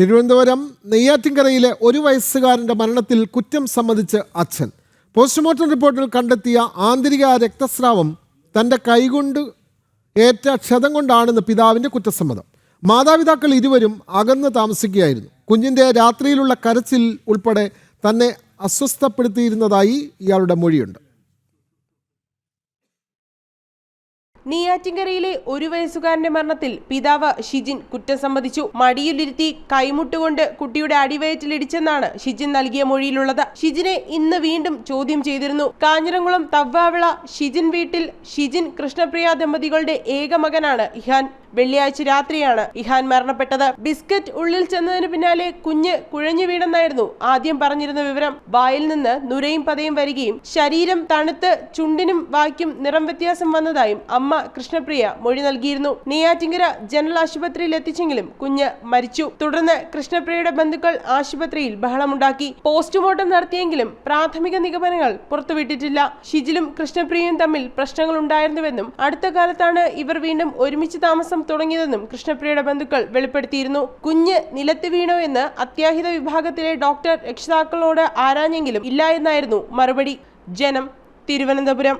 തിരുവനന്തപുരം നെയ്യാറ്റിൻകരയിലെ ഒരു വയസ്സുകാരന്റെ മരണത്തിൽ കുറ്റം സമ്മതിച്ച് അച്ഛൻ. പോസ്റ്റ്മോർട്ടം റിപ്പോർട്ടിൽ കണ്ടെത്തിയ ആന്തരിക രക്തസ്രാവം തന്റെ കൈകൊണ്ട് ഏറ്റ ക്ഷതം കൊണ്ടാണെന്ന് പിതാവിന്റെ കുറ്റസമ്മതം. മാതാപിതാക്കൾ ഇരുവരും അകന്ന് താമസിക്കുകയായിരുന്നു. കുഞ്ഞിന്റെ രാത്രിയിലുള്ള കരച്ചിൽ ഉൾപ്പെടെ തന്നെ അസ്വസ്ഥപ്പെടുത്തിയിരുന്നതായി ഇയാളുടെ മൊഴിയുണ്ട്. നെയ്യാറ്റിൻകരയിലെ ഒരു വയസ്സുകാരന്റെ മരണത്തിൽ പിതാവ് ഷിജിൻ കുറ്റം സമ്മതിച്ചു. മടിയിലിരുത്തി കൈമുട്ടുകൊണ്ട് കുട്ടിയുടെ അടിവയറ്റിലിടിച്ചെന്നാണ് ഷിജിൻ നൽകിയ മൊഴിയിലുള്ളത്. ഷിജിനെ ഇന്ന് വീണ്ടും ചോദ്യം ചെയ്തിരുന്നു. കാഞ്ഞിരംകുളം തവ്വാവിള ഷിജിൻ വീട്ടിൽ ഷിജിൻ കൃഷ്ണപ്രിയ ദമ്പതികളുടെ ഏക മകനാണ് ഇഹാൻ. വെള്ളിയാഴ്ച രാത്രിയാണ് ഇഹാൻ മരണപ്പെട്ടത്. ബിസ്ക്കറ്റ് ഉള്ളിൽ ചെന്നതിന് പിന്നാലെ കുഞ്ഞ് കുഴഞ്ഞു വീണെന്നായിരുന്നു ആദ്യം പറഞ്ഞിരുന്ന വിവരം. വായിൽ നിന്ന് നുരയും പതയും വരികയും ശരീരം തണുത്ത് ചുണ്ടിനും വായ്ക്കും നിറം വ്യത്യാസം വന്നതായും അമ്മ കൃഷ്ണപ്രിയ മൊഴി നൽകിയിരുന്നു. നെയ്യാറ്റിങ്കര ജനറൽ ആശുപത്രിയിൽ എത്തിച്ചെങ്കിലും കുഞ്ഞ് മരിച്ചു. തുടർന്ന് കൃഷ്ണപ്രിയയുടെ ബന്ധുക്കൾ ആശുപത്രിയിൽ ബഹളമുണ്ടാക്കി. പോസ്റ്റ്മോർട്ടം നടത്തിയെങ്കിലും പ്രാഥമിക നിഗമനങ്ങൾ പുറത്തുവിട്ടിട്ടില്ല. ഷിജിലും കൃഷ്ണപ്രിയയും തമ്മിൽ പ്രശ്നങ്ങൾ ഉണ്ടായിരുന്നുവെന്നും അടുത്ത കാലത്താണ് ഇവർ വീണ്ടും ഒരുമിച്ച് താമസം തുടങ്ങിയതെന്നും കൃഷ്ണപ്രിയയുടെ ബന്ധുക്കൾ വെളിപ്പെടുത്തിയിരുന്നു. കുഞ്ഞ് നിലത്ത് വീണോ എന്ന് അത്യാഹിത വിഭാഗത്തിലെ ഡോക്ടർ രക്ഷിതാക്കളോട് ആരാഞ്ഞെങ്കിലും ഇല്ല എന്നായിരുന്നു മറുപടി. ജനം തിരുവനന്തപുരം.